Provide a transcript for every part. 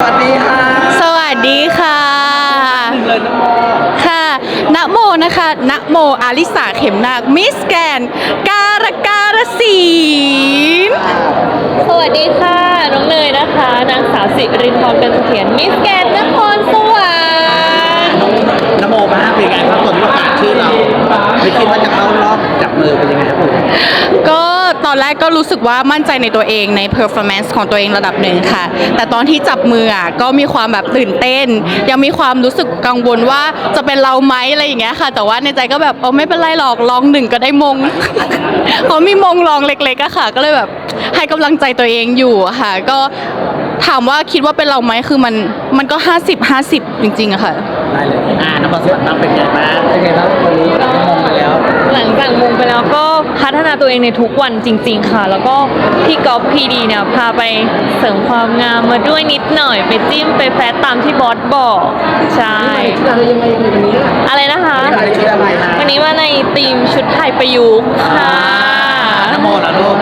สวัสดีค่ะสวัสดีค่ะหนึ่งเลยน้องโมค่ะนะโมนะคะนะโมอาลิสาเข็มนาคมิสแกน การการศีลสวัสดีค่ะ น้องเนยนะคะ นางสาวสิรินทร์กันเสถียรมิสแกนนครสวรรค์น้องโมมาเป็นยังไงครับตอนที่ประกาศชื่อเราไม่คิดว่าจะเข้ารอบจับมือเป็นยังไงครับผมก็ ตอนแรกก็รู้สึกว่ามั่นใจในตัวเองใน performance ของตัวเองระดับหนึ่งค่ะ แต่ตอนที่จับมืออะก็มีความแบบตื่นเต้น ยังมีความรู้สึกกังวลว่าจะเป็นเราไหมอะไรอย่างเงี้ยค่ะ แต่ว่าในใจก็แบบเออไม่เป็นไรหรอกลองหนึ่งก็ได้มงเพราะมีมงลองเล็กๆอะค่ะ ก็เลยแบบให้กำลังใจตัวเองอยู่อะค่ะ ก็ถามว่าคิดว่าเป็นเราไหมคือมันมันก็ 50 50 จริงๆอะค่ะ ได้เลย อ่านครสวรรค์บ้างเป็นไงบ้างเป็นไงบ้างวันนี้มองไปแล้ว พัฒนาตัวเองในทุกวันจริง ๆ ค่ะ แล้วก็พี่กอล์ฟพีดีเนี่ยพาไปเสริมความงามมาด้วยนิดหน่อย ไปจิ้มไปแฟตตามที่บอสบอกใช่อะไรยังไงยังไงวันนี้อะไรนะคะอะไรชื่ออะไรนะวันนี้มาในธีมชุดไทยประยุกต์ค่ะ น้องโมล่ะลูก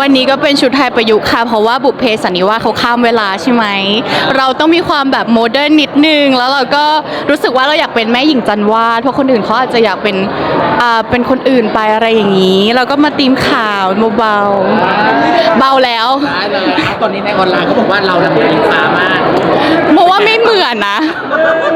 วันนี้ก็เป็นชุดไทยประยุกต์ค่ะ เพราะว่าบุพเพสันนิวาสเขาข้ามเวลาใช่ไหม เราต้องมีความแบบโมเดิร์นนิดนึง แล้วเราก็รู้สึกว่าเราอยากเป็นแม่หญิงจันวาดเพราะคนอื่นเขาอาจจะอยากเป็นอ่าเป็นคนอื่นไปอะไรอย่างนี้ เราก็มาตีมข่าวเบาๆเบาแล้ว ได้เลยครับตอนนี้ในออนไลน์เขาบอกว่าเราเนี่ยเหมือนอิงฟ้ามาก โมว่าไม่เหมือนนะคือคื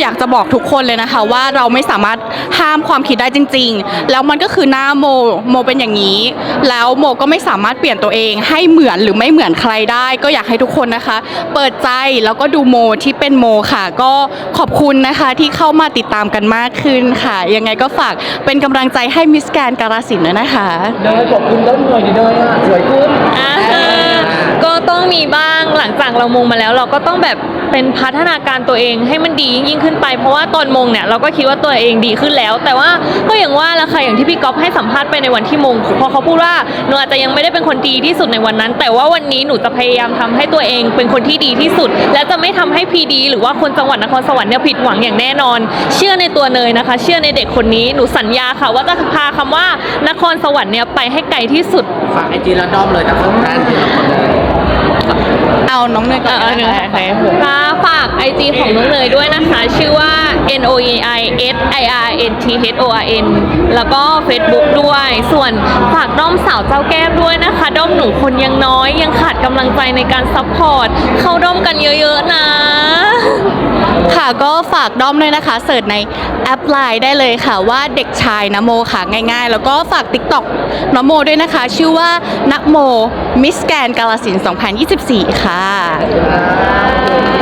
อโมอยากจะบอกทุกคนเลยนะคะ ว่าเราไม่สามารถห้ามความคิดได้จริง ๆ แล้วมันก็คือหน้าโมโมเป็นอย่างนี้ แล้วโมก็ไม่สามารถเปลี่ยนตัวเองให้เหมือนหรือไม่เหมือนใครได้ ก็อยากให้ทุกคนนะคะ เปิดใจแล้วก็ดูโมที่เป็นโมค่ะ ก็ขอบคุณนะคะที่เข้ามาติดตามกันมากขึ้นค่ะ ยังไงก็ฝากเป็นกำลังใจให้มิสแกนการาสินด้วยนะคะ เนยบอกคุณต้นหน่อยดิเนยอะสวยขึ้น อ่า ก็ต้องมีบ้างหลังจากเรามงมาแล้ว เราก็ต้องแบบเป็นพัฒนาการตัวเองให้มันดียิ่งขึ้นไป เพราะว่าตอนมงเนี่ยเราก็คิดว่าตัวเองดีขึ้นแล้ว แต่ว่าก็อย่างว่าละค่ะอย่างที่พี่ก๊อฟให้สัมภาษณ์ไปในวันที่มงเพราะเขาพูดว่าหนูอาจจะยังไม่ได้เป็นคนดีที่สุดในวันนั้น แต่ว่าวันนี้หนูจะพยายามทำให้ตัวเองเป็นคนที่ดีที่สุด และจะไม่ทำให้พีดี หรือว่าคนจังหวัดนครสวรรค์เนี่ยผิดหวังอย่างแน่นอน เชื่อในตัวเนยนะคะ เชื่อในเด็กคนนี้หนูสัญญาค่ะ ว่าจะพาคำว่านครสวรรค์เนี่ยไปให้ไกลที่สุดฝากไอจีแล้วด้อมเลยนที่เราคน เลยเอาน้องเนยก่อนเออนะคะค่ะฝาก IG ของน้องเนยด้วยนะคะ ชื่อว่า N O E I S I R N T H O R N แล้วก็ Facebook ด้วย ส่วนฝากด้อมสาวเจ้าแก้มด้วยนะคะ ด้อมหนูคนยังน้อย ยังขาดกำลังใจในการซัพพอร์ต เข้าด้อมกันเยอะๆนะ ค่ะก็ฝากด้อมด้วยนะคะ เสิร์ชในแอปไลน์ได้เลยค่ะว่าเด็กชายนโมค่ะง่าย ๆ แล้วก็ฝาก TikTok นโมด้วยนะคะ ชื่อว่านโม มิสแกนกาลสิน 2024 ค่ะ